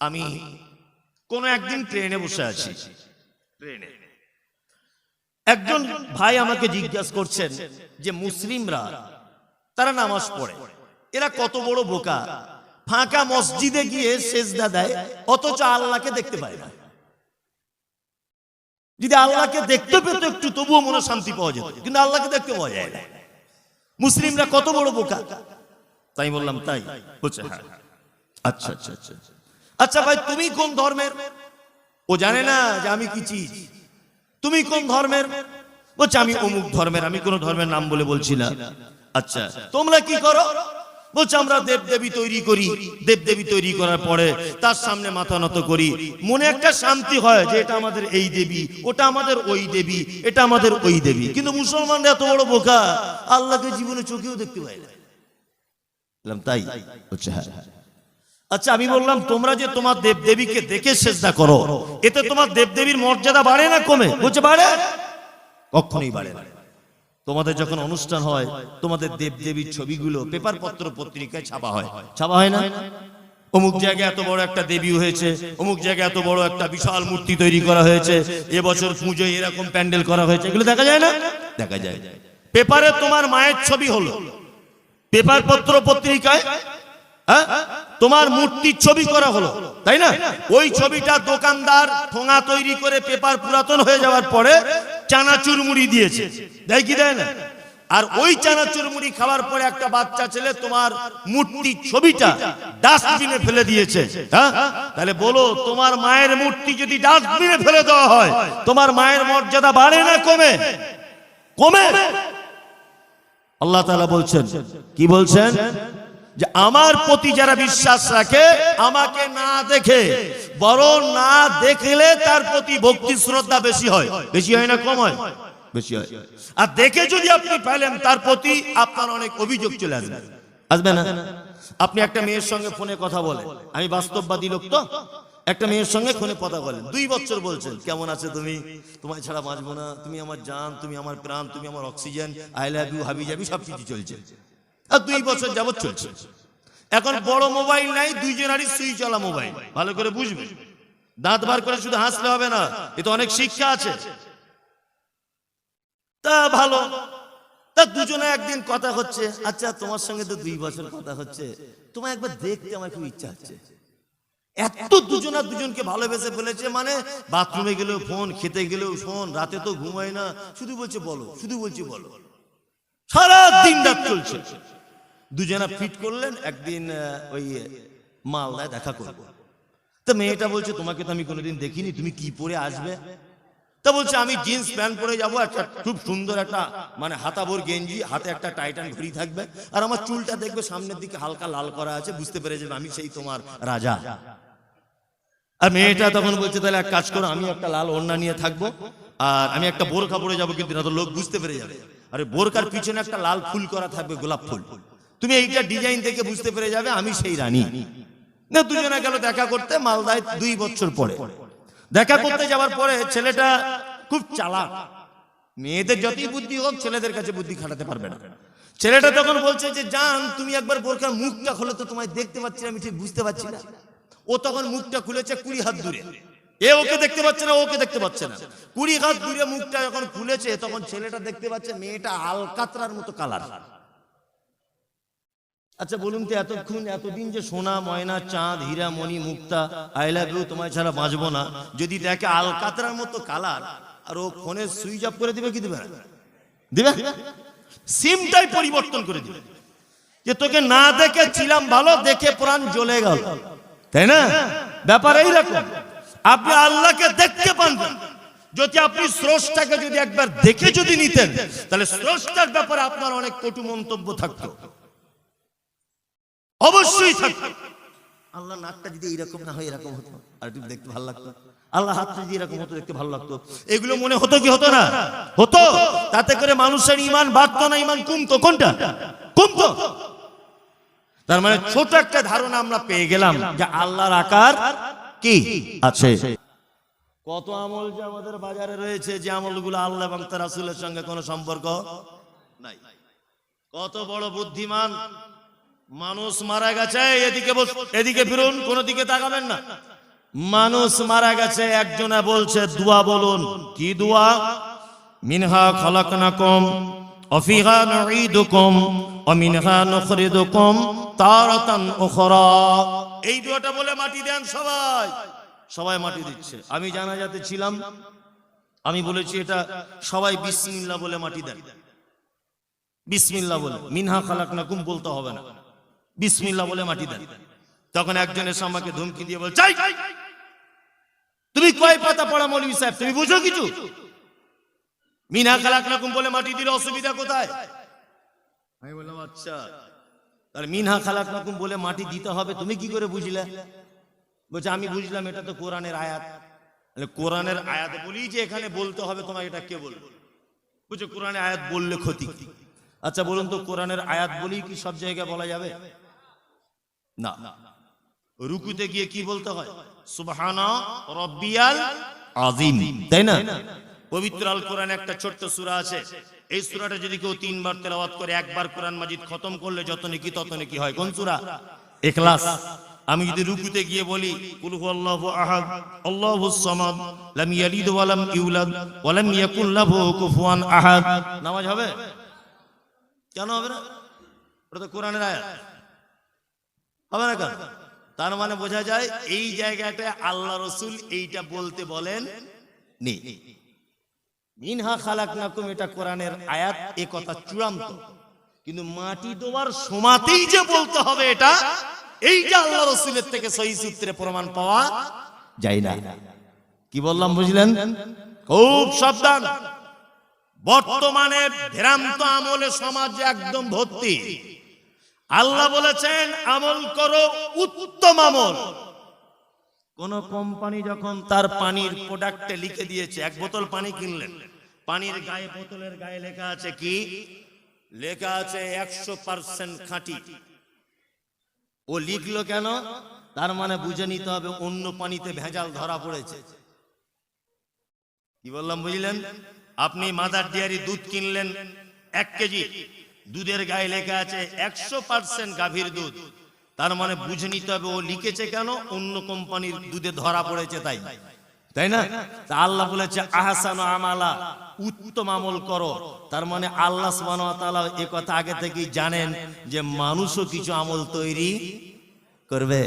আমি কোন একদিন ট্রেনে বসে আছি। ট্রেনে। একজন ভাই আমাকে জিজ্ঞাসা করছেন যে মুসলিমরা তারা নামাজ পড়ে। এরা কত বড় বোকা। ফাঁকা মসজিদে গিয়ে সেজদা দেয়। অথচ আল্লাহকে দেখতে পায় না। যদি আল্লাহকে দেখতে পেতো একটু তবুও মনে শান্তি পাওয়া যেত। কিন্তু আল্লাহকে দেখতে পাওয়া যায় না। মুসলিমরা কত বড় বোকা। তাই বললাম তাই বলছে হ্যাঁ। আচ্ছা আচ্ছা আচ্ছা। আচ্ছা ভাই, তুমি কোন ধর্মের? ও জানে না যে আমি কি চিজ। তুমি কোন ধর্মের? বলছে, আমি অমুক ধর্মের, আমি কোন ধর্মের নাম বলে বলছি না। আচ্ছা তোমরা কি করো? বলছে, আমরা দেব দেবী তৈরি করি। দেব দেবী তৈরি করার পরে তার সামনে মাথা নত করি। মনে একটা শান্তি হয় যে এটা আমাদের এই দেবী, ওটা আমাদের ওই দেবী, এটা আমাদের ওই দেবী। কিন্তু মুসলমানরা এত বড় বোকা, আল্লাহকে জীবনে চোখেও দেখতে পায় না। তাই? হচ্ছে হ্যাঁ। আচ্ছা আমি বললাম তোমরা যে তোমার দেব দেবীকে দেখে চেষ্টা করো এতে তোমার দেব দেবীর মর্যাদা বাড়ে না কমে? বলছে বাড়ে কখনোই বাড়ে না। তোমাদের যখন অনুষ্ঠান হয় তোমাদের দেব দেবীর ছবিগুলো পেপার পত্র পত্রিকায় ছাপা হয়। ছাপা হয় না? অমুক জায়গায় এত বড় একটা দেবী হয়েছে অমুক জায়গায় এত বড় একটা বিশাল মূর্তি তৈরি করা হয়েছে এবছর পুজোয় এরকম প্যান্ডেল করা হয়েছে। এগুলো দেখা যায় না? দেখা যায়। পেপারে তোমার মায়ের ছবি হলো। পেপার পত্র পত্রিকায় হ্যাঁ? তোমার মূর্তির ছবি করা হলো, তাই না? ওই ছবিটা দোকানদার ঠোঙা তৈরি করে পেপার পুরাতন হয়ে যাওয়ার পরে চানাচুর মুড়ি দিয়েছে। দেয় কি দেয় না? আর ওই চানাচুর মুড়ি খাওয়ার পরে একটা বাচ্চা ছেলে তোমার মূর্তির ছবিটা ডাস্টবিনে ফেলে দিয়েছে হ্যাঁ? তাহলে বলো, তোমার মায়ের মূর্তি যদি ডাস্টবিনে ফেলে দেওয়া হয়, তোমার মায়ের মর্যাদা বাড়ে না কমে? কমে? আল্লাহ তাআলা বলছেন, কি বলছেন? যে আমার প্রতি যারা বিশ্বাস রাখে, আমাকে না দেখে, বরং না দেখলে তার প্রতি ভক্তি শ্রদ্ধা বেশি হয়। বেশি হয় না কম হয়? বেশি হয়। আর দেখে যদি আপনি পেলেন, তার প্রতি আপনার অনেক অভিযোগ চলে আসবে। আসবে না? আপনি একটা মেয়ের সঙ্গে ফোনে কথা বলেন। আমি বাস্তববাদী লোক তো। একটা মেয়ের সঙ্গে ফোনে কথা বলেন। দুই বছর বলছেন, কেমন আছে তুমি? তোমায় ছাড়া বাঁচবো না। তুমি আমার জান, তুমি আমার প্রাণ, তুমি আমার অক্সিজেন, আই লাভ ইউ হাবি যাবি সব কিছু চলছে। আর দুই বছর যাবত চলছে। এখন বড় মোবাইল নাই দুইজনারই সুই চলা মোবাইল। ভালো করে বুঝবে। দাঁত বার করে শুধু হাসলে হবে না এ তো অনেক শিক্ষা আছে। তা ভালো। তা দুজনে একদিন কথা হচ্ছে আচ্ছা তোমার সঙ্গে তো দুই বছর কথা হচ্ছে। তোমার একবার দেখতে আমার খুব ইচ্ছা হচ্ছে। এত দুজনা দুজনকে ভালোবেসে ফেলেছে মানে বাথরুমে গেলেও ফোন খেতে গেলেও ফোন রাতে তো ঘুমায় না। শুধু বলছে বলো শুধু বলছে বলো। সারা দিন রাত চলছে। দুজনা ফিট করলেন, একদিন ওই মালদায় দেখা করব। তা মেয়েটা বলছে, তোমাকে তো আমি কোনোদিন দেখিনি, তুমি কি পরে আসবে? তা বলছে, আমি জিন্স প্যান্ট পরে যাব, একটা খুব সুন্দর একটা মানে হাতাবোর গেঞ্জি, হাতে একটা টাইটান ঘড়ি থাকবে, আর আমার চুলটা দেখবে সামনের দিকে হালকা লাল করা আছে, বুঝতে পেরে যাবে আমি সেই তোমার রাজা। আর মেয়েটা তখন বলছে, তাহলে এক কাজ করো, আমি একটা লাল ওড়না নিয়ে থাকব, আর আমি একটা বোরখা পরে যাব, কিন্তু না তো লোক বুঝতে পেরে যাবে। আরে বোরকার পিছনে একটা লাল ফুল করা থাকবে, গোলাপ ফুল। তুমি এইটা ডিজাইন থেকে বুঝতে পেরে যাবে আমি সেই রানী। না, দুজনে গেল দেখা করতে মালদায় দুই বছর পরে। দেখা করতে যাওয়ার পরে ছেলেটা খুব চালাক। মেয়েদের যতই বুদ্ধি হোক, ছেলেদের কাছে বুদ্ধি খাটাতে পারবে না। ছেলেটা তখন বলছে যে, জান, তুমি একবার বোরকার মুখটা খোলো তো তোমায় দেখতে পাচ্ছি আমি ঠিক বুঝতে পারছি না। ও তখন মুখটা খুলেছে কুড়ি হাত দূরে। এ ওকে দেখতে পাচ্ছে না ওকে দেখতে পাচ্ছে না। কুড়ি হাত দূরে মুখটা যখন খুলেছে, তখন ছেলেটা দেখতে পাচ্ছে মেয়েটা আলকাতরার মতো কালার আচ্ছা বলুন তো, এতক্ষণ, এতদিন যে সোনা, ময়না, চাঁদ, হীরা, মণি, মুক্তা, আই লাভ ইউ, তোমায় ছাড়া বাঁচবো না। যদি দেখে আলকাতরার মতো কালার, আর ও ফোনে সুইচ অফ করে দিবে কি দিবে দিবে? সিমটাই পরিবর্তন করে দিবে। যে তোকে না দেখে ছিলাম ভালো, দেখে প্রাণ জ্বলে গেল। তাই না? ব্যাপার এইরকম আপনি আল্লাহকে দেখতে পানবেন যদি আপনি স্রষ্টাকে যদি একবার দেখে যদি নিতেন, তাহলে স্রষ্টার ব্যাপারে আপনার অনেক কটু মন্তব্য থাকতো। অবশ্যই থাকতো আল্লাহ নাকটা যদি এরকম না হয়, এরকম হতো। আর একটু দেখতে ভালো লাগতো। আল্লাহ হাতটা যদি এরকম হতো, দেখতে ভালো লাগতো। এগুলো মনে হতো কি হতো না? হতো। তাতে করে মানুষের ইমান বাড়তো না, ইমান কমতো। কোনটা? কমতো। তার মানে ছোট একটা ধারণা আমরা পেয়ে গেলাম যে আল্লাহর আকার কি? আছে। কত আমল যে আমাদের বাজারে রয়েছে, যে আমলগুলো আল্লাহ এবং তার রাসূলের সঙ্গে কোনো সম্পর্ক নাই। কত বড় বুদ্ধিমান মানুষ মারা গেছে, এদিকে এদিকে ফিরুন, কোন দিকে তাকাবেন না। মানুষ মারা গেছে, একজনে বলছে, দোয়া বলুন। কি দোয়া? মিনহা খালাকনাকুম, অফিহা নুঈদুকুম ও মিনহা নুখরিদুকুম তারাতান উখরা। এই দোয়াটা বলে মাটি দেন সবাই। সবাই মাটি দিচ্ছে। আমি জানাজাতে ছিলাম। আমি বলেছি, এটা সবাই বিসমিল্লাহ বলে মাটি দেন। বিসমিল্লাহ বলে। মিনহা খালাকনাকুম বলতে হবে না। বিসমিল্লাহ বলে মাটি দেন। তখন একজন এসে ধমকি দিয়ে বল চাই তুমি কয় পাতা পড়া মৌলভী সাহেব? তুমি বুঝো কিছু? মিনহা খালাকনাকুম বলে, মাটি দিলে অসুবিধা কোথায়? আমি বললাম আচ্ছা। তাহলে মিনহা খালাকনাকুম বলে, মাটি দিতে হবে, তুমি কি করে বুঝলে? বলছে, আমি বুঝলাম, এটা তো কোরআনের আয়াত। কোরআনের আয়াত বলি যে, এখানে বলতে হবে তোমাকে এটা কে বলবে বুঝছ কোরআনের আয়াত বললে ক্ষতি। আচ্ছা বলুন তো, কোরআনের আয়াত বলি কি সব জায়গায় বলা যাবে? না। রুকুতে গিয়ে কি বলতে হয়? সুবহানা রব্বিয়াল আজিম। তাই না? পবিত্র আল কোরআন একটা ছোট্ট সূরা আছে। এই সূরাটা যদি কেউ তিনবার তেলাওয়াত করে একবার কোরআন মাজিদ খতম করলে যত নেকি তত নেকি হয়? কোন সূরা? ইখলাস। আমি যদি রুকুতে গিয়ে বলি কুল হুয়াল্লাহু আহাদ আল্লাহুস সামাদ লাম ইয়ালিদ ওয়া লাম ইউলাদ ওয়া লাম ইয়াকুল লাহু কুফুয়ান আহাদ। নামাজ হবে? কেন হবে না? ওটা তো কোরআনের আয়াত। হবে না কেন? তার মানে বোঝা যায় এই জায়গাটায় আল্লাহ রসুল এইটা বলতে বলেন নি। মিনহা খালাকনাকুম, এটা কোরআনের আয়াত, এ কথা চূড়ান্ত। কিন্তু মাটি দেওয়ার সমাতেই যে বলতে হবে এটা, এই যে আল্লাহ রসুলের থেকে সহি সূত্রে প্রমাণ পাওয়া যায় না। কি বললাম, বুঝলেন? খুব সাবধান। বর্তমানে ভ্রান্ত আমলে সমাজ একদম ভর্তি। আল্লাহ বলেছেন আমল করো উত্তম আমল। কোন কোম্পানি যখন তার পানির প্রোডাক্টে লিখে দিয়েছে এক বোতল পানি কিনলেন পানির গায়ে বোতলের গায়ে লেখা আছে কি? লেখা আছে একশো পার্সেন্ট খাঁটি। ও লিখলো কেন? তার মানে বুঝে নিতে হবে অন্য পানিতে ভেজাল ধরা পড়েছে। কি বললাম বুঝলেন? আপনি মাদার ডেয়ারি দুধ কিনলেন এক কেজি। দুধের গায়ে লেখা আছে একশো পার্সেন্ট গাভীর দুধ। তার মানে বুঝে নিতে হবে ও লিখেছে কেন, অন্য কোম্পানির দুধে ধরা পড়েছে তাই। তাই না? তা আল্লাহ বলেছে, আহসান আমালা, উত্তম আমল করো। তার মানে আল্লাহ এ কথা আগে থেকেই জানেন যে মানুষও কিছু আমল তৈরি করবে।